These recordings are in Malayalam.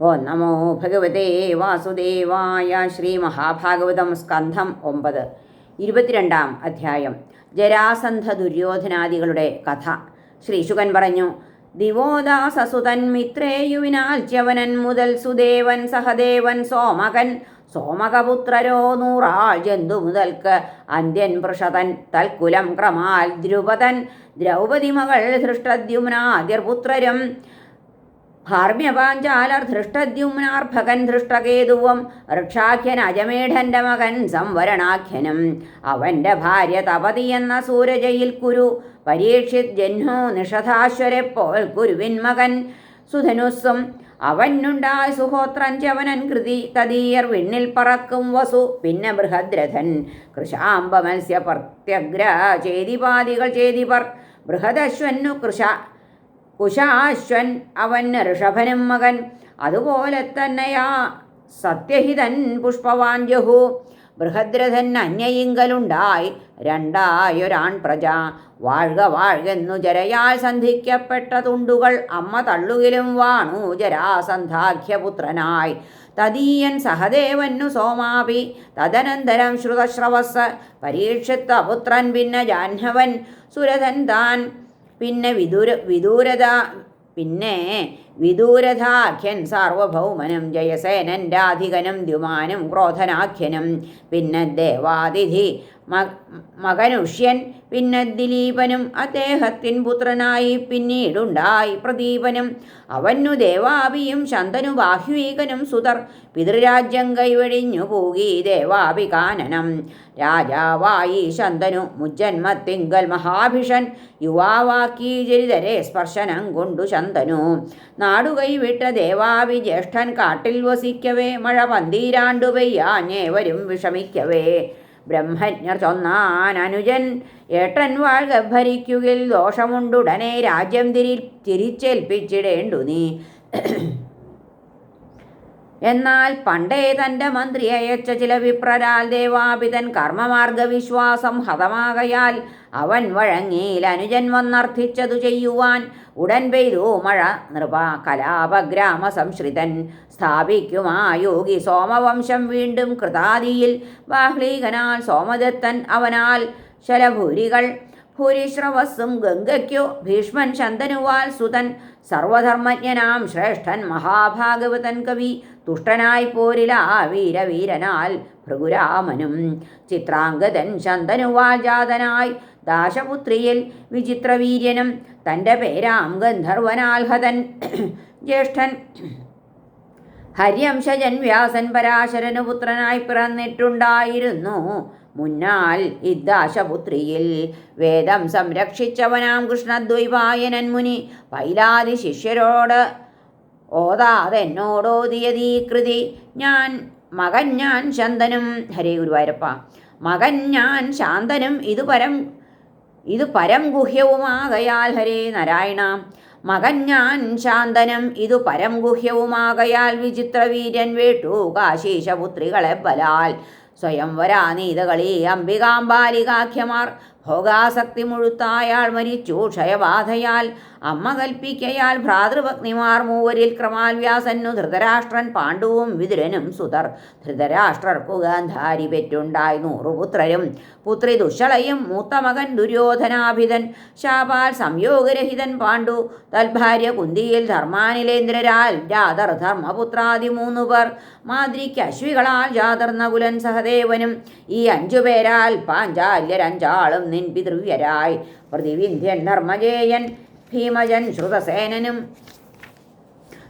ഓ നമോ ഭഗവതേ വാസുദേവായ ശ്രീ മഹാഭാഗവതം സ്കന്ധം ഒമ്പത്. ഇരുപത്തിരണ്ടാം അധ്യായം. ജരാസന്ധ ദുര്യോധനാദികളുടെ കഥ. ശ്രീശുകൻ പറഞ്ഞു ദിവോദാസസുതൻ മിത്രേയുവിനാൽ ച്യവനൻ മുതൽ സുദേവൻ സഹദേവൻ സോമകൻ സോമകപുത്രരോ നൂറാൾ ജന്തു മുതൽക്ക് അന്ത്യൻ പൃഷതൻ തൽക്കുലം ക്രമാൽ ദ്രുപതൻ ദ്രൗപദി മകൾ ധൃഷ്ടദ്യുമ്നാദ്യർപുത്രരും ഭാർമ്യപാഞ്ചാലർ ധൃഷ്ടദ്യുമ്നാർഭകൻ ധൃഷ്ടകേതുവം ഋക്ഷാഖ്യൻ അജമേഠന്റെ മകൻ സംവരണാഖ്യനും. അവന്റെ ഭാര്യ തപതി എന്ന സൂരജയിൽ കുരു പരീക്ഷിത് ജന്മോ നിഷധാശ്വരെ പോൽ കുരുവിൻ മകൻ സുധനുസ്സും അവനുണ്ടായ സുഹോത്രൻ ചവനൻ കൃതി തദീയർ വിണ്ണിൽ പറക്കും വസു പിന്നെ ബൃഹദ്രഥൻ കൃഷാംബ മത്സ്യ പ്രത്യഗ്ര ചേതിപാതികൾ ചേതിപർ. ബൃഹദശ്വന്നു കൃഷ കുശാശ്വൻ അവൻ ഋഷഭനും മകൻ. അതുപോലെ തന്നെയാ സത്യഹിതൻ പുഷ്പവാൻ ബൃഹദ്രഥൻ അന്യയിങ്കലുണ്ടായി. രണ്ടായൊരാൺ പ്രജ. വാഴ്ക വാഴ്കെന്നു ജരയാൽ സന്ധിക്കപ്പെട്ട തുണ്ടുകൾ അമ്മ തള്ളുകിലും വാണു ജരാസന്ധാഖ്യപുത്രനായി. തദീയൻ സഹദേവന്നു സോമാപി. തദനന്തരം ശ്രുതശ്രവസ്. പരീക്ഷിത്ത പുത്രൻ പിന്നെ ജാഹ്നവൻ. സുരഥൻ താൻ. പിന്നെ വിദൂര വിദൂരത പിന്നെ വിദൂരഥാഖ്യൻ സാർവഭൗമനം ജയസേനൻ രാധികനം ദ്യുമാനം ക്രോധനാഖ്യനും. പിന്നെ ദേവാതിഥി മകനുഷ്യൻ പിന്നെ ദിലീപനും അദ്ദേഹത്തിൻ പുത്രനായി പിന്നീടുണ്ടായി പ്രദീപനും. അവനു ദേവാപിയും ശന്തനു ബാഹ്വീകനും സുതർ. പിതൃരാജ്യം കൈവഴിഞ്ഞു പോകി ദേവാപി കാനനം രാജാവായി ശന്തനു മുജ്ജന്മത്തിങ്കൽ മഹാഭിഷൻ. യുവാവാക്കി ജരിതരെ സ്പർശനം കൊണ്ടു ശന്തനു. നാടുകൈവിട്ട ദേവാവി ജ്യേഷ്ഠൻ കാട്ടിൽ വസിക്കവേ. മഴ പന്തീരാണ്ടു പെയ്യാഞ്ഞേവരും വിഷമിക്കവേ. ബ്രഹ്മജ്ഞർ ചൊന്നാൻ അനുജൻ ഏട്ടൻ വാഴ്ക ഭരിക്കുകിൽ ദോഷമുണ്ടുടനെ രാജ്യം തിരി തിരിച്ചേൽപ്പിച്ചിടേണ്ടു നീ. എന്നാൽ പണ്ടേ തന്റെ മന്ത്രി അയച്ച ചില വിപ്രരാൽ ദേവാപിതൻ കർമ്മമാർഗ വിശ്വാസം ഹതമാകയാൽ അവൻ വഴങ്ങിയിൽ അനുജൻ വന്നർത്ഥിച്ചതു ചെയ്യുവാൻ ഉടൻ പെയ്തു മഴ. നൃപ കലാപഗ്രാമ സംശ്രിതൻ സ്ഥാപിക്കുമാ യോഗി സോമവംശം വീണ്ടും കൃതാദിയിൽ ബാഹ്ലീകനാൽ സോമദത്തൻ അവനാൽ ശലഭൂരികൾ ഭൂരിശ്രവസ്സും ഗംഗയ്ക്കു ഭീഷ്മൻ ശന്തനുവാൽ സുതൻ സർവധർമ്മജ്ഞനാം ശ്രേഷ്ഠൻ മഹാഭാഗവതൻ കവി തുഷ്ടനായി പോരിലാ വീരവീരനാൽ ഭൃഗുരാമനും. ചിത്രാംഗതൻ ശന്തനുവാൽ ജാതനായി ദാശപുത്രിയിൽ വിചിത്രവീര്യനും തന്റെ പേരാം ഗന്ധർവനാൽഹതൻ. ജ്യേഷ്ഠൻ ഹര്യംശജൻ വ്യാസൻ പരാശരനു പുത്രനായി പിറന്നിട്ടുണ്ടായിരുന്നു. മുന്നാൽ ഇദ്ദാശപുത്രിയിൽ വേദം സംരക്ഷിച്ചവനാം കൃഷ്ണദ്വൈപായനൻ മുനി. പൈലാതി ശിഷ്യരോട് ഓതാതെന്നോടോതിയതീ കൃതി. ഞാൻ മകൻ ഞാൻ ശന്തനും ഹരേ ഗുരുവായൂരപ്പ. മകൻ ഞാൻ ശാന്തനും ഇതുപരം ഇത് പരം ഗുഹ്യവുമാകയാൽ ഹരേ നാരായണ. മകൻ ഞാൻ ശാന്തനം ഇതു പരം ഗുഹ്യവുമാകയാൽ വിചിത്രവീര്യൻ വേട്ടു കാശീശപുത്രികളെ ബലാൽ. സ്വയംവരാനീതകളി അംബികാംബാലികാഖ്യമാർ. ഭോഗാസക്തി മുഴുത്തായാൾ മരിച്ചു. ക്ഷയബാധയാൽ അമ്മ കൽപ്പിക്കയാൽ ഭ്രാതൃപത്നിമാർ മൂവരിൽ ക്രമാൽ വ്യാസന്നു ധൃതരാഷ്ട്രൻ പാണ്ഡുവും വിതുരനും സുതർ. ധൃതരാഷ്ട്രർക്കു ഗാന്ധാരി പെറ്റുണ്ടായി. നൂറുപുത്രരും പുത്രി ദുഷളയും മൂത്ത മകൻ ദുര്യോധനാഭിതൻ ശാപാൽ സംയോഗരഹിതൻ പാണ്ഡു. തൽഭാര്യ കുന്തിയിൽ ധർമാനിലേന്ദ്രരാൽ ജാതർ ധർമ്മപുത്രാദി മൂന്നു പേർ അശ്വികളാൽ ജാതർ നകുലൻ സഹദേവനും. ഈ അഞ്ചു പേരാൽ പാഞ്ചാല്യരഞ്ചാളും നിൻ പിതൃവ്യരായി. പ്രതിവിന്ധ്യൻ ധർമ്മജേയൻ ഭീമജൻ ശ്രുതസേനനും.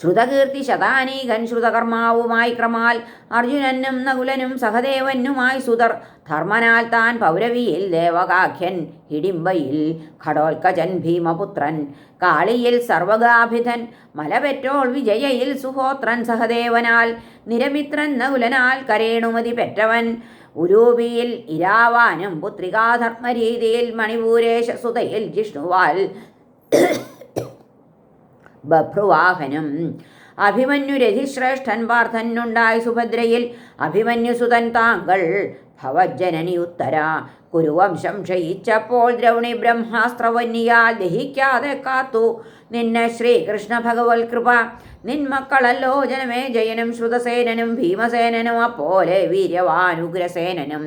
ശ്രുതകീർത്തി ശതാനീകൻ ശ്രുതകർമാവുമായി ക്രമാൽ അർജുനനും നകുലനും സഹദേവനുമായി സുതർ. ധർമ്മനാൽ താൻ പൗരവിയിൽ ദേവകാഖ്യൻ ഹിഡിംബയിൽ ഘടോൽക്കജൻ ഭീമപുത്രൻ. കാളിയിൽ സർവഗാഭിധൻ മലപെറ്റോൾ വിജയയിൽ സുഹോത്രൻ സഹദേവനാൽ. നിരമിത്രൻ നകുലനാൽ കരേണുമതി പെറ്റവൻ. ഉരൂപിയിൽ ഇരാവാനും പുത്രികാധർമ്മരീതിയിൽ മണിപൂരേശ സുതയിൽ ജിഷ്ണുവാൽ ബഭ്രുവാഹനും. അഭിമന്യു രഥിശ്രേഷ്ഠൻ പാർത്ഥനുണ്ടായി സുഭദ്രയിൽ അഭിമന്യുസുതൻ താങ്കൾ ഭവജനനി ഉത്തര. കുരുവംശം ക്ഷയിച്ചപ്പോൾ ദ്രൗണി ബ്രഹ്മാസ്ത്രവന്യാൽ ദഹിക്കാതെ കാത്തു. നിന്നെ ശ്രീകൃഷ്ണ ഭഗവത് കൃപ. നിന്മക്കളല്ലോ ജനമേ ജയനും ശ്രുതസേനനും ഭീമസേനനും അപ്പോലെ വീര്യവാനുഗ്രസേനനും.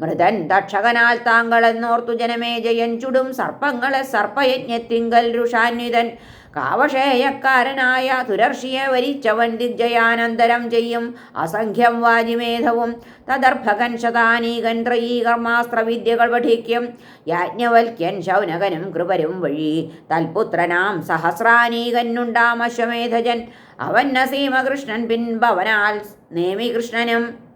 മൃതൻ തക്ഷകനാൽ താങ്കളെന്നോർത്തു ജനമേ ജയൻ ചുടും സർപ്പങ്ങളെ സർപ്പയജ്ഞത്തിങ്കൽ രുഷാന്വിതൻ കാവഷേയക്കാരനായ തുരർഷിയെ വരിച്ചവൻ ദിജയാനന്തരം ചെയ്യും. അസംഖ്യം വാജിമേധവും തദർഭകൻ ശതാനീകൻ ത്രയീ കർമാസ്ത്രവിദ്യകൾ പഠിക്കും. യാജ്ഞവൽക്യൻ ശൗനകനും കൃപരും വഴി തൽപുത്രനാം സഹസ്രാനീകനുണ്ടാം അശ്വമേധജൻ അവൻ നസീമകൃഷ്ണൻ പിൻഭവനാൽ നേമികൃഷ്ണനും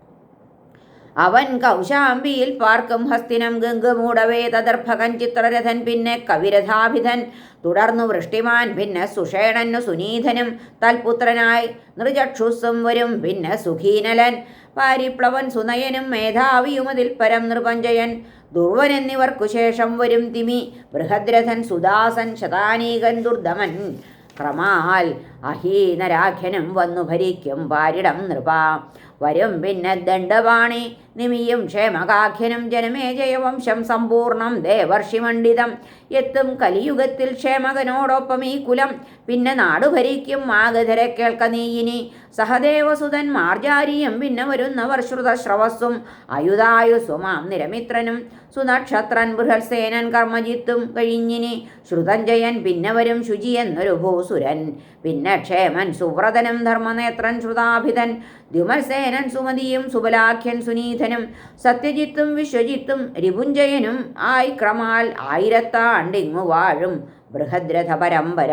അവൻ കൗശാംബിയിൽ പാർക്കും ഹസ്തിനം ഗംഗമൂടവേ തദർഭകൻ ചിത്രരഥൻ പിന്നെ കവിരഥാഭിധൻ. തുടർന്നു വൃഷ്ടിമാൻ പിന്നെ സുഷേണനു സുനീധനും തൽപുത്രനായി നൃചക്ഷുസ്സും വരും പിന്നെ സുഖീനലൻ. പാരിപ്ലവൻ സുനയനും മേധാവിയും അതിൽ പരം നൃപഞ്ജയൻ ദുർവൻ എന്നിവർക്കു ശേഷം വരും തിമി. ബൃഹദ്രഥൻ സുദാസൻ ശതാനീകൻ ദുർദമൻ. ക്രമാൽ അഹീനരാഖ്യനും വന്നു ഭരിക്കും പാരിടം നൃപ. വരും പിന്നെ ദണ്ഡപാണി. നിമിയും ക്ഷേമകാഖ്യനും ജനമേ ജയവംശം സമ്പൂർണം ദേവർഷിമണ്ഡിതം. എത്തും കലിയുഗത്തിൽ ക്ഷേമകനോടൊപ്പം ഈ കുലം. പിന്നെ നാടുഭരിക്കും മാഗധരെ കേൾക്ക നീയിനി സഹദേവസുതൻ മാർജാരിയും പിന്നെ വരുന്നവർ ശ്രുതശ്രവസ്സും അയുധായുസുമാം നിരമിത്രനും സുനക്ഷത്രൻ ബൃഹത്സേനൻ കർമ്മജിത്തും കഴിഞ്ഞിനി. ശ്രുതഞ്ജയൻ പിന്നെ വരും ശുചി എന്നൊരു ഭൂസുരൻ. പിന്നെ ക്ഷേമൻ സുവ്രതനും ധർമ്മനേത്രൻ ശ്രുതാഭിതൻ ദ്യുമൽസേനൻ സുമതിയും സുബലാഖ്യൻ സുനീധനും സത്യജിത്തും വിശ്വജിത്തും രിപുഞ്ജയനും ആയി ക്രമാൽ ആയിരത്താണ്ടിങ്ങു വാഴും ബൃഹദ്രഥ പരമ്പര